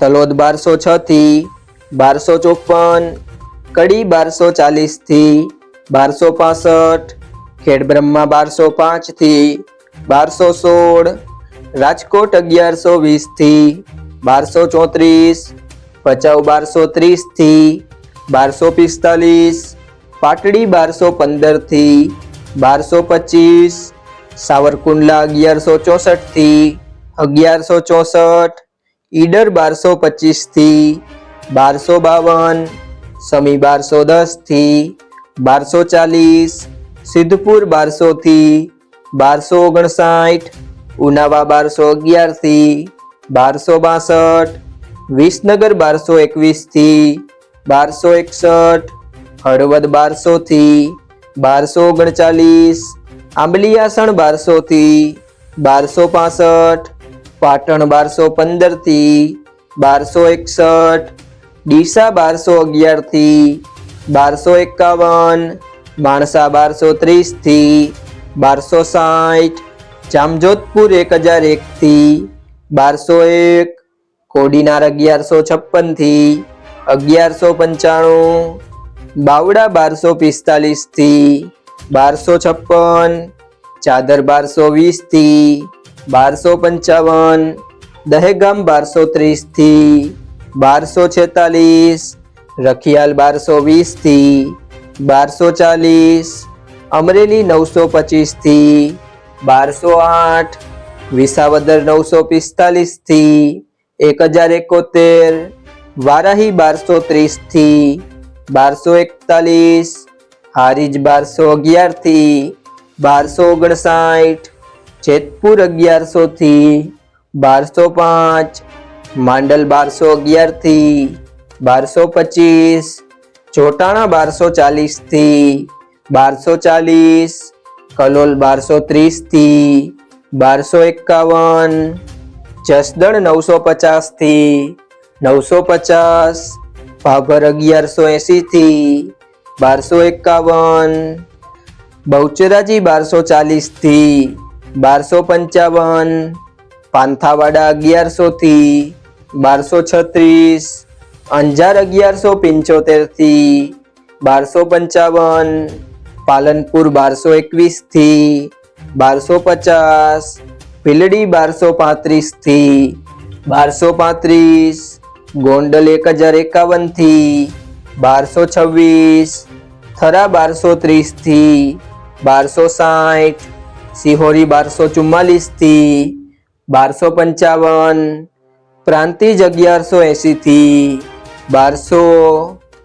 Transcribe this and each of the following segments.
તલોદ બારસો છ થી બારસો ચોપન, કડી બારસો ચાલીસથી બારસો પાસઠ ખેડબ્રહ્મા બારસો પાંચથી બારસો સોળ, રાજકોટ અગિયારસો વીસથી બારસો ચોત્રીસ, ભચાઉ બારસો ત્રીસથી બારસો પિસ્તાલીસ, પાટડી બારસો પંદરથી બારસો પચીસ, સાવરકુંડલા અગિયારસો ચોસઠથી અગિયારસો ચોસઠ ઈડર બારસો પચીસથી બારસો બાવન, સમી બારસો દસથી બારસો ચાલીસ, સિદ્ધપુર બારસોથી બારસો ઓગણસાઠ, ઉનાવા બારસો અગિયારથી બારસો બાસઠ, વિસનગર બારસો એકવીસથી બારસો એકસઠ, હળવદ બારસોથી બારસો ઓગણચાલીસ આંબલિયાસણ બારસોથી બારસો પાસઠ પાટણ બારસો પંદરથી બારસો એકસઠ, ડીસા બારસો અગિયારથી બારસો એકાવન માણસા બારસો ત્રીસથી બારસો સાઠ, જામજોધપુર એક હજાર એક થી બારસો એક, કોડીનાર અગિયારસો છપ્પનથી અગિયારસો પંચાણું, બાવડા બારસો પિસ્તાલીસથી બારસો છપ્પન, ચાદર બારસો વીસથી બારસો પંચાવન, દહેગામ બારસો ત્રીસથી, બારસો છેતાલીસ, રખિયાલ બારસો વીસથી, બારસો ચાલીસ, અમરેલી નવસો પચીસથી, બારસો આઠ, વિસાવદર નવસો પિસ્તાલીસથી એક હજાર એકોતેર, વારાહી બારસો ત્રીસથી, બારસો એકતાલીસ, હારીજ બારસો અગિયારથી, બારસો ઓગણસાઠ જેતપુર અગિયારસો થી બારસો પાંચ, માંડલ બારસો અગિયારથી બારસો પચીસ ચોટાણા બારસો ચાલીસથી બારસો ચાલીસ, કલોલ બારસો ત્રીસથી બારસો એકાવન, જસદણ નવસો પચાસથી નવસો પચાસ, ભાભર અગિયારસો એસી થી બારસો એકાવન, બહુચરાજી બારસો ચાલીસથી બારસો પંચાવન, પાંથાવાડા અગિયારસો થી બારસો છત્રીસ, અંજાર અગિયારસો પંચોતેરથી બારસો પંચાવન, પાલનપુર બારસો એકવીસથી બારસો પચાસ ભીલડી બારસો પાંત્રીસથી બારસો પાંત્રીસ, ગોંડલ એક હજાર એકાવનથી બારસો છવ્વીસ, થરા બારસો ત્રીસથી બારસો સાઠ સિહોરી બારસો ચુમ્માલીસથી બારસો પંચાવન પ્રાંતિજ અગિયારસો એંશીથી બારસો,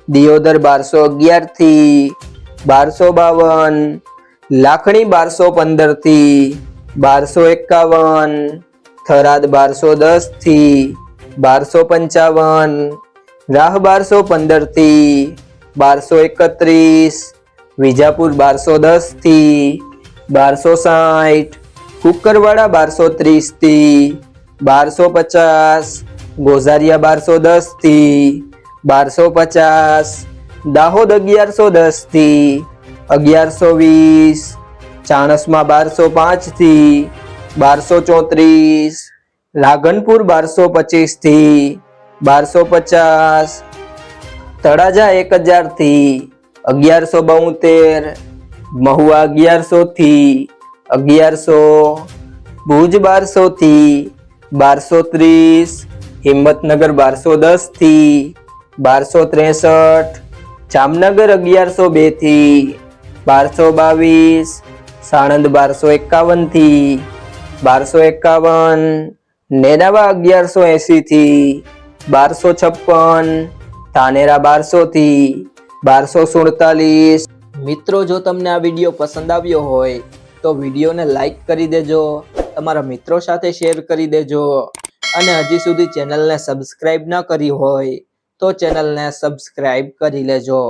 દિયોદર બારસો અગિયારથી બારસો બાવન, લાખણી બારસો પંદરથી બારસો એકાવન, થરાદ બારસો દસથી બારસો પંચાવન, રાહ બારસો પંદરથી બારસો એકત્રીસ, વિજાપુર બારસો દસથી બારસો સાઠ કુકરવાડા બારસો ત્રીસથી બારસો પચાસ, ગોઝારિયા બારસો દસથી બારસો પચાસ, દાહોદ અગિયારસો દસથી અગિયારસો વીસ, ચાણસમાં બારસો પાંચથી બારસો ચોત્રીસ લાગનપુર બારસો પચીસથી બારસો પચાસ, તળાજા એક હજારથી અગિયારસો બોતેર મહુવા અગિયારસો થી અગિયારસો, ભુજ બારસો થી બારસો ત્રીસ, હિંમતનગર બારસો દસથી બારસો ત્રેસઠ, જામનગર અગિયારસો બેથી બારસો બાવીસ, સાણંદ બારસો એકાવનથી બારસો એકાવન, નેનાવા અગિયારસો એસી થી બારસો છપ્પન, ધાનેરા બારસો થી બારસો સુડતાલીસ મિત્રો, જો તમને આ વીડિયો પસંદ આવ્યો હોય, તો વિડીયોને લાઈક કરી દેજો, તમારા મિત્રો સાથે શેર કરી દેજો, અને હજી સુધી ચેનલને સબસ્ક્રાઈબ ન કરી હોય, તો ચેનલને સબસ્ક્રાઈબ કરી લેજો.